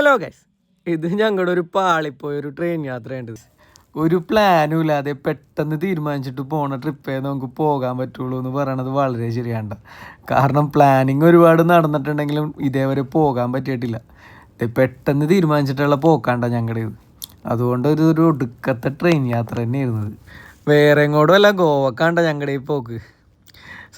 Hello guys ഇത് ഞങ്ങളുടെ ഒരു പാളിപ്പോയ ഒരു ട്രെയിൻ യാത്രയുണ്ട്. ഒരു പ്ലാനും ഇല്ലാതെ പെട്ടെന്ന് തീരുമാനിച്ചിട്ട് പോണ ട്രിപ്പേ നമുക്ക് പോകാൻ പറ്റുള്ളൂ എന്ന് പറയണത് വളരെ ശരിയാണ് കാരണം പ്ലാനിങ് ഒരുപാട് നടന്നിട്ടുണ്ടെങ്കിലും ഇതേവരെ പോകാൻ പറ്റിയിട്ടില്ല. ഇത് പെട്ടെന്ന് തീരുമാനിച്ചിട്ടുള്ള പോക്കാണ്ട ഞങ്ങളുടെ ഇത്. അതുകൊണ്ട് ഒരു ഒരു ഒടുക്കത്തെ ട്രെയിൻ യാത്ര തന്നെയായിരുന്നു ഇത്. വേറെ എങ്ങോട്ടും അല്ല ഗോവക്കാണ്ട ഞങ്ങളുടെ ഈ പോക്ക്.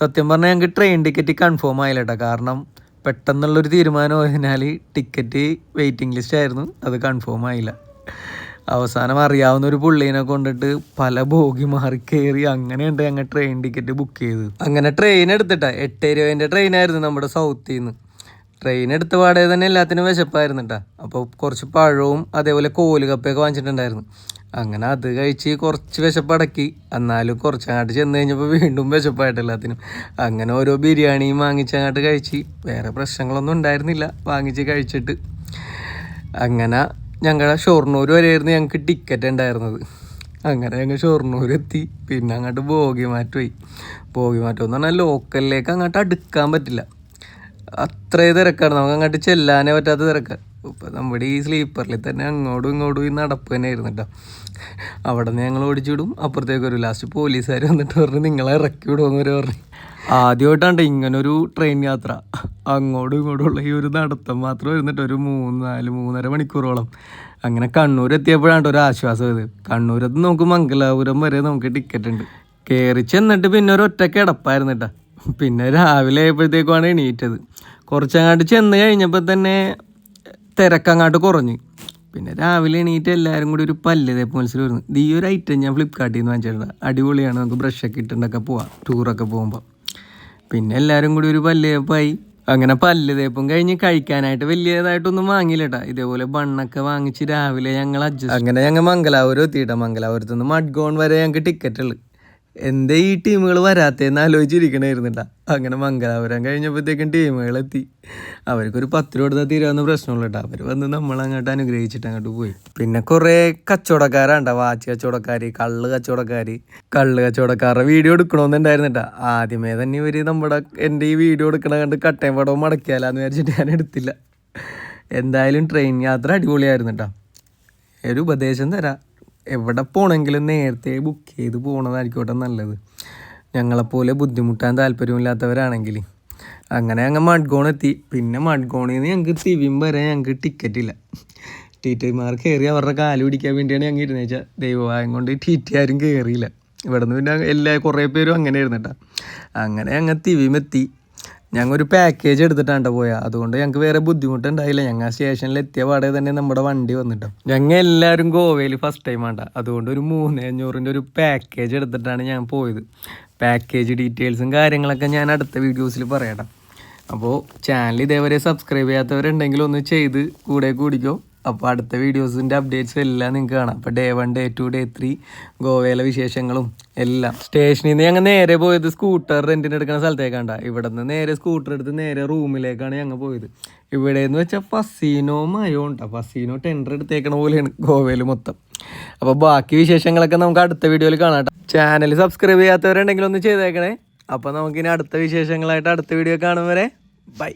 സത്യം പറഞ്ഞാൽ ഞങ്ങൾക്ക് ട്രെയിൻ ടിക്കറ്റ് കൺഫേം ആയില്ല കേട്ടോ കാരണം പെട്ടെന്നുള്ളൊരു തീരുമാനം ആയതിനാൽ ടിക്കറ്റ് വെയിറ്റിംഗ് ലിസ്റ്റ് ആയിരുന്നു. അത് കൺഫേം ആയില്ല. അവസാനം അറിയാവുന്ന ഒരു പുള്ളീനെ കൊണ്ടിട്ട് പല ബോഗി മാറി കയറി അങ്ങനെയുണ്ട് ഞങ്ങൾ ട്രെയിൻ ടിക്കറ്റ് ബുക്ക് ചെയ്തത് അങ്ങനെ ട്രെയിൻ എടുത്തിട്ടാ. എട്ട് രൂപേന്റെ ട്രെയിനായിരുന്നു നമ്മുടെ സൗത്തിൽ നിന്ന് ട്രെയിൻ എടുത്ത പാടെ തന്നെ എല്ലാത്തിനും വിശപ്പായിരുന്നു കേട്ടോ അപ്പോൾ കുറച്ച് പഴവും അതേപോലെ കോൽ കപ്പയൊക്കെ വാങ്ങിച്ചിട്ടുണ്ടായിരുന്നു. അങ്ങനെ അത് കഴിച്ച് കുറച്ച് വിശപ്പടക്കി. എന്നാലും കുറച്ചങ്ങോട്ട് ചെന്ന് കഴിഞ്ഞപ്പോൾ വീണ്ടും വിശപ്പായിട്ട് എല്ലാത്തിനും. അങ്ങനെ ഓരോ ബിരിയാണിയും വാങ്ങിച്ചങ്ങോട്ട് കഴിച്ച്. വേറെ പ്രശ്നങ്ങളൊന്നും ഉണ്ടായിരുന്നില്ല. വാങ്ങിച്ച് കഴിച്ചിട്ട്. അങ്ങനെ ഞങ്ങളുടെ ഷൊർണൂർ വരെയായിരുന്നു ഞങ്ങൾക്ക് ടിക്കറ്റ് ഉണ്ടായിരുന്നത്. അങ്ങനെ ഞങ്ങൾ ഷൊർണൂർ എത്തി പിന്നെ അങ്ങോട്ട് ബോഗിമാറ്റ് പോയി. മാറ്റം എന്ന് പറഞ്ഞാൽ ലോക്കലിലേക്ക് അങ്ങോട്ട് അടുക്കാൻ പറ്റില്ല. അത്രയും തിരക്കാണ്. നമുക്ക് അങ്ങോട്ട് ചെല്ലാനേ പറ്റാത്ത തിരക്കാണ് ഇപ്പം നമ്മുടെ ഈ സ്ലീപ്പറിൽ തന്നെ അങ്ങോട്ടും ഇങ്ങോട്ടും ഈ നടപ്പ് തന്നെ ആയിരുന്നു കേട്ടോ. അവിടെ നിന്ന് ഞങ്ങൾ ഓടിച്ചിടും. അപ്പുറത്തേക്ക് വരും ലാസ്റ്റ് പോലീസുകാർ വന്നിട്ട് പറഞ്ഞു നിങ്ങളെ ഇറക്കി വിടുമെന്ന് വരെ പറഞ്ഞു. ആദ്യമായിട്ടാണ്ട് ഇങ്ങനൊരു ട്രെയിൻ യാത്ര. അങ്ങോട്ടും ഇങ്ങോട്ടും ഉള്ള ഈ ഒരു നടത്തം മാത്രം വരുന്നിട്ട് ഒരു മൂന്ന് നാല് മൂന്നര മണിക്കൂറോളം. അങ്ങനെ കണ്ണൂർ എത്തിയപ്പോഴാണ് ഒരു ആശ്വാസം ഇത്. കണ്ണൂരത്ത് നമുക്ക് മംഗലാപുരം വരെ നമുക്ക് ടിക്കറ്റ് ഉണ്ട്. കയറി ചെന്നിട്ട് പിന്നെ ഒരു ഒറ്റ കിടപ്പായിരുന്നു കേട്ടോ. പിന്നെ രാവിലെ ആയപ്പോഴത്തേക്കുമാണ് എണീറ്റത്. കുറച്ചങ്ങാട്ട് ചെന്ന് കഴിഞ്ഞപ്പോൾ തന്നെ തിരക്കങ്ങാട്ട് കുറഞ്ഞു. പിന്നെ രാവിലെ എണീറ്റ് എല്ലാവരും കൂടി ഒരു പല്ല് തേപ്പ് മത്സരം വരുന്നു. ഈ ഒരു ഐറ്റം ഞാൻ ഫ്ലിപ്കാർട്ടിൽ നിന്ന് വാങ്ങിച്ചിട്ടുണ്ട് അടിപൊളിയാണ്. നമുക്ക് ബ്രഷൊക്കെ ഇട്ടുണ്ടൊക്കെ പോവാം. ടൂറൊക്കെ പോകുമ്പോൾ പിന്നെ എല്ലാവരും കൂടി ഒരു പല്ല് തേപ്പായി. അങ്ങനെ പല്ല് തേപ്പും കഴിഞ്ഞ് കഴിക്കാനായിട്ട് വലിയതായിട്ടൊന്നും വാങ്ങിയില്ലട്ടാ. ഇതേപോലെ ബണ്ണൊക്കെ വാങ്ങിച്ച് രാവിലെ ഞങ്ങൾ അഡ്ജസ്റ്റ് അങ്ങനെ ഞങ്ങൾ മംഗലാപുരം എത്തിയിട്ടാ. മംഗലാപുരത്ത് നിന്ന് മഡ്ഗോൺ വരെ ഞങ്ങൾക്ക് ടിക്കറ്റ് ഉള്ളു. എന്തേ ഈ ടീമുകൾ വരാത്തേന്ന് ആലോചിച്ചിരിക്കണായിരുന്നില്ല അങ്ങനെ മംഗലാപുരം കഴിഞ്ഞപ്പോഴത്തേക്കും ടീമുകൾ എത്തി അവർക്കൊരു പത്ത് രൂപ കൊടുത്താൽ തീരാവുന്ന പ്രശ്നമുള്ളൂ കേട്ടോ അവർ വന്ന് നമ്മൾ അങ്ങോട്ട് അനുഗ്രഹിച്ചിട്ട് അങ്ങോട്ട് പോയി. പിന്നെ കുറേ കച്ചവടക്കാരാണ്ട. വാച്ച് കച്ചവടക്കാർ കള്ള് കച്ചവടക്കാർ കള്ള് കച്ചവടക്കാരുടെ വീഡിയോ എടുക്കണമെന്നുണ്ടായിരുന്നു ആദ്യമേ തന്നെ ഇവർ നമ്മുടെ എന്റെ ഈ വീഡിയോ എടുക്കണ കണ്ട് കട്ടയം പടവും മടക്കിയാലാന്ന് വിചാരിച്ചിട്ട് ഞാൻ എടുത്തില്ല. എന്തായാലും ട്രെയിൻ യാത്ര അടിപൊളിയായിരുന്നു കേട്ടോ ഒരു ഉപദേശം തരാം. എവിടെ പോകണമെങ്കിലും നേരത്തെ ബുക്ക് ചെയ്ത് പോകണതായിരിക്കോട്ടെ നല്ലത്. ഞങ്ങളെപ്പോലെ ബുദ്ധിമുട്ടാൻ താല്പര്യമില്ലാത്തവരാണെങ്കിൽ. അങ്ങനെ അങ്ങ് മഡ്ഗോൺ എത്തി പിന്നെ മഡ്ഗോണിൽ നിന്ന് ഞങ്ങൾക്ക് തിവിം വരെ ഞങ്ങൾക്ക് ടിക്കറ്റ് ഇല്ല. ടി ടിമാർ കയറി അവരുടെ കാൽ പിടിക്കാൻ വേണ്ടിയാണ് ഞങ്ങൾ ഇരുന്നേച്ച. വെച്ചാൽ കൊണ്ട് ടി ടി ആരും കയറിയില്ല ഇവിടെ നിന്ന് പിന്നെ എല്ലാ കുറേ പേരും അങ്ങനെ ആയിരുന്നു അങ്ങനെ ഞങ്ങൾ തിവിം എത്തി. ഞങ്ങൾ ഒരു പാക്കേജ് എടുത്തിട്ടാണ് പോയത് അതുകൊണ്ട് ഞങ്ങൾക്ക് വേറെ ബുദ്ധിമുട്ടുണ്ടായില്ല. ഞങ്ങൾ സ്റ്റേഷനിൽ എത്തിയ പാടെ തന്നെ നമ്മുടെ വണ്ടി വന്നിട്ടോ. ഞങ്ങൾ എല്ലാവരും ഗോവയിൽ ഫസ്റ്റ് ടൈം ആണ്ട അതുകൊണ്ട് ഒരു മൂന്ന് അഞ്ഞൂറിന്റെ ഒരു പാക്കേജ് എടുത്തിട്ടാണ് ഞാൻ പോയത്. പാക്കേജ് ഡീറ്റെയിൽസും കാര്യങ്ങളൊക്കെ ഞാൻ അടുത്ത വീഡിയോസിൽ പറയട്ടെ. അപ്പോൾ ചാനൽ ഇതേവരെ സബ്സ്ക്രൈബ് ചെയ്യാത്തവരുണ്ടെങ്കിൽ ഒന്ന് ചെയ്ത് കൂടെ കൂടിക്കോ. അപ്പോൾ അടുത്ത വീഡിയോസിന്റെ അപ്ഡേറ്റ്സ് എല്ലാം നിങ്ങൾക്ക് കാണാം. അപ്പോൾ day one day two day three ഗോവയിലെ വിശേഷങ്ങളും എല്ലാം. സ്റ്റേഷനിൽ നിന്ന് ഞങ്ങൾ നേരെ പോയത് സ്കൂട്ടർ റെന്റിന് എടുക്കുന്ന സ്ഥലത്തേക്കാണ്ട ഇവിടെ നിന്ന് നേരെ സ്കൂട്ടർ എടുത്ത് നേരെ റൂമിലേക്കാണ് ഞങ്ങൾ പോയത്. ഇവിടെ എന്ന് വെച്ചാൽ ഫസീനോ മയോ ഉണ്ടാ. ഫസീനോ ടെൻഡർ എടുത്തേക്കണ പോലെയാണ് ഗോവയിൽ മൊത്തം. അപ്പോൾ ബാക്കി വിശേഷങ്ങളൊക്കെ നമുക്ക് അടുത്ത വീഡിയോയിൽ കാണാം ചാനൽ സബ്സ്ക്രൈബ് ചെയ്യാത്തവരുണ്ടെങ്കിൽ ഒന്ന് ചെയ്തേക്കണേ. അപ്പോൾ നമുക്കിനി അടുത്ത വിശേഷങ്ങളായിട്ട് അടുത്ത വീഡിയോ കാണും വരെ. ബൈ